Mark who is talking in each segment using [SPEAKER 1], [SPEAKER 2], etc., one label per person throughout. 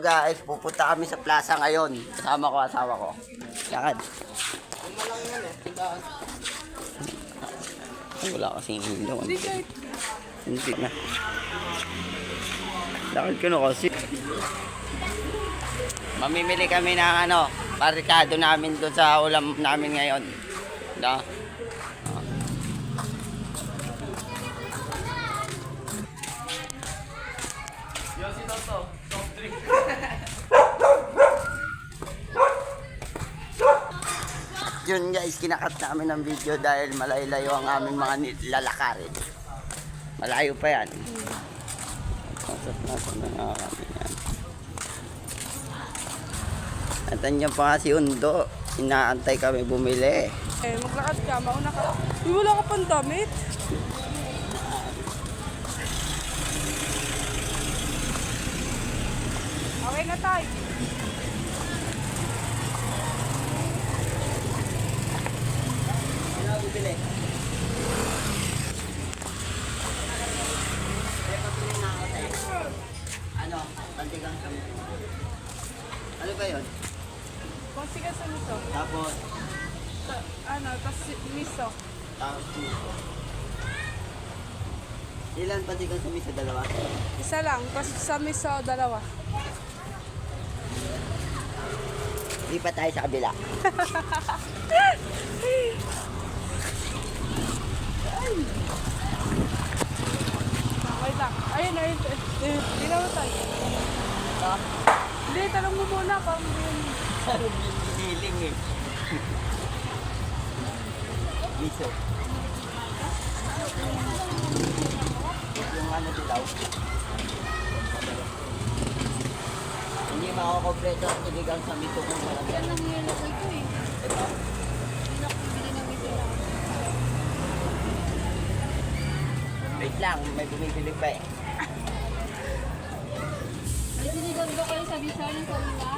[SPEAKER 1] Guys, pupunta kami sa plaza ngayon. Kasama ko, asawa ko. Lakad. Ay, wala kasing ilaw. Hindi na. Lakad ka na kasi. Mamimili kami ng ano, parikado namin doon sa ulam namin ngayon. Da. Yun guys, kinakat namin ng video dahil malayo ang aming mga lalakarin. Malayo pa yan. Pasok na nga kami yan. At andyan pa nga si Undo. Inaantay kami bumili.
[SPEAKER 2] Eh, maglakad ka, mauna ka. Uy, wala ka pang damit. Okay na tayo.
[SPEAKER 1] Ano bibili? Ano? Pantigang kami. Ano ba yun?
[SPEAKER 2] Sige sa miso.
[SPEAKER 1] Tapos,
[SPEAKER 2] Sa, ano, tapos miso.
[SPEAKER 1] tapos puso. Ilan pantigang sa misa? Dalawa?
[SPEAKER 2] Isa lang, tapos sa miso, dalawa.
[SPEAKER 1] Lipat tayo sa kabila.
[SPEAKER 2] Wait lang. Ayun, ayun. Eh, Hindi tayo. Hindi, tanong mo muna kung
[SPEAKER 1] Hiniling eh. Miso. Yung ano dilaw. Hindi makakompleto ang iligang sa mito kung malagyan.
[SPEAKER 3] Yan lang nilagay ko eh.
[SPEAKER 1] Ito.
[SPEAKER 3] Ito lang.
[SPEAKER 1] Wait lang, may bumibili pa eh.
[SPEAKER 3] Ba kayo sa Bisaya ng Kalina?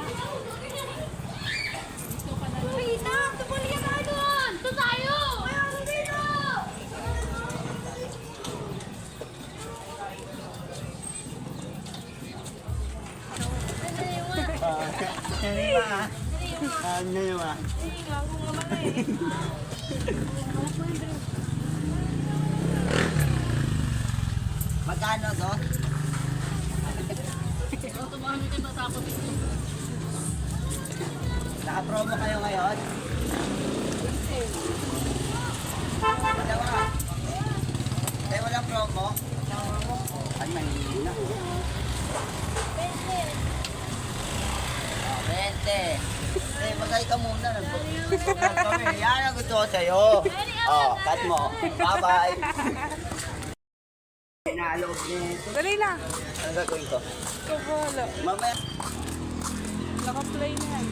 [SPEAKER 3] Gusto ka na. Lang! Tupuli ka tayo doon! Ito tayo! Ano dito?
[SPEAKER 1] Ano yung mga? Ano yung mga? Magkano to?
[SPEAKER 3] Tumami kayo matapos ito.
[SPEAKER 1] Naka-promo kayo ngayon? Dalawa. Kaya walang promo? Ay, mahina. Oh, 20. Eh, magay ka muna. Yan ang gusto ko sa'yo. Oh, cut mo. Bye-bye. Naalog nito.
[SPEAKER 2] Dali na.
[SPEAKER 1] Ano gagawin ko?
[SPEAKER 2] Ikaw bahala.
[SPEAKER 1] Mamaya.
[SPEAKER 2] Naka-play na yan.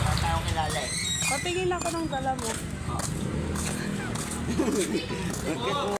[SPEAKER 1] Wala tayong kilala eh.
[SPEAKER 2] Patingin ako ng dala mo.
[SPEAKER 1] Bakit mo